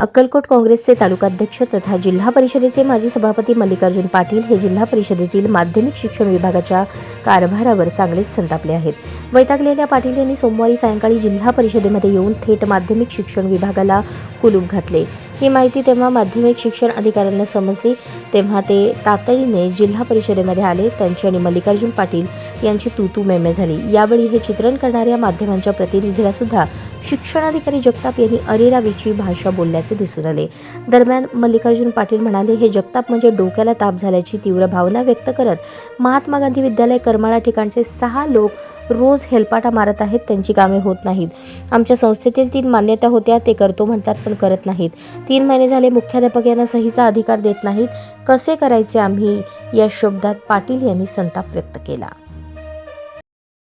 अक्कलकोट काँग्रेसचे तालुकाध्यक्ष तथा जिल्हा परिषदेचे माजी सभापती मल्लिकार्जुन पाटील हे जिल्हा परिषदेतील माध्यमिक शिक्षण विभागाच्या कारभारावर चांगलेच संतापले आहेत. वैतागलेल्या पाटील यांनी सोमवारी सायंकाळी जिल्हा परिषदेमध्ये येऊन थेट माध्यमिक शिक्षण विभागाला कुलूप घातले. ही माहिती तेव्हा माध्यमिक शिक्षण अधिकाऱ्यांना समजली. तेव्हा ते तातडीने जिल्हा परिषदेमध्ये आले. त्यांची आणि मल्लिकार्जुन पाटील यांची तूतू मेमे झाली. यावेळी हे चित्रण करणाऱ्या माध्यमांच्या प्रतिनिधीला सुद्धा शिक्षणाधिकारी जगताप यांनी अरेरावीची भाषा बोलल्याचे दिसून आले. दरम्यान मल्लिकार्जुन पाटील म्हणाले हे जगताप म्हणजे डोक्याला ताप झाल्याची तीव्र भावना व्यक्त करत महात्मा गांधी विद्यालय करमाळा ठिकाणचे सहा लोक रोज हेलपाटा मारत आहेत त्यांची कामे होत नाहीत. आमच्या संस्थेतील तीन मान्यता होत्या ते करतो म्हणतात पण करत नाहीत. तीन महिने झाले मुख्याध्यापक यांना सहीचा अधिकार देत नाहीत. कसे करायचे आम्ही? या शब्दात पाटील यांनी संताप व्यक्त केला.